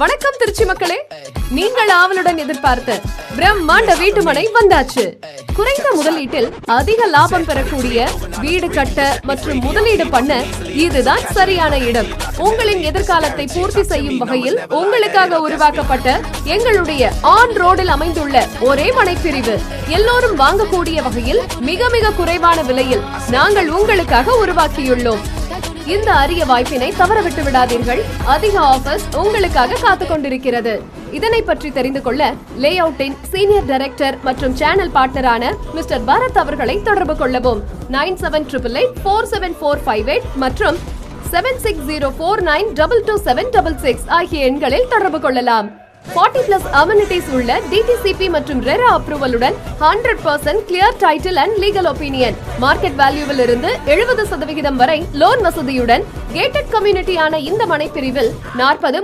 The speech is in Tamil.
வணக்கம் திருச்சி மக்களே. நீங்கள் ஆவலுடன் எதிர்பார்த்த பிரம்மாண்ட வீட்டுமனை வந்தாச்சு. குறைந்த முதலீட்டில் அதிக லாபம் பெறக்கூடிய வீடு கட்ட மற்றும் முதலீடு பண்ண இதுதான் சரியான இடம். உங்களின் எதிர்காலத்தை பூர்த்தி செய்யும் வகையில் உங்களுக்காக உருவாக்கப்பட்ட எங்களுடைய ஆன் ரோடில் அமைந்துள்ள ஒரே மனை பிரிவு எல்லோரும் வாங்கக்கூடிய வகையில் மிக மிக குறைவான விலையில் நாங்கள் உங்களுக்காக உருவாக்கியுள்ளோம். இந்த அரிய வாய்ப்பினை தவறவிட்டு விடாதீர்கள். அதிக ஆஃபர்ஸ் உங்களுக்காக காத்து கொண்டிருக்கிறது இதனை பற்றி தெரிந்து கொள்ள லே அவுட்டின் சீனியர் டைரக்டர் மற்றும் சேனல் பார்ட்னரான மிஸ்டர் பரத் அவர்களை தொடர்பு கொள்ளவும். Nine seven triple eight four seven four five eight மற்றும் seven six zero four nine double two seven double six ஆகிய எண்களில் தொடர்பு கொள்ளலாம். 40 பிளஸ் அமெனிட்டிஸ் உள்ள டிடிசிபி மற்றும் RERA அப்ரூவலுடன் hundred percent clear title and legal opinion market வேல்யூவில் இருந்து எழுபது சதவிகிதம் வரை லோன் வசதியுடன் கேட்டட் கம்யூனிட்டியான இந்த மனைப்பிரிவில் நாற்பது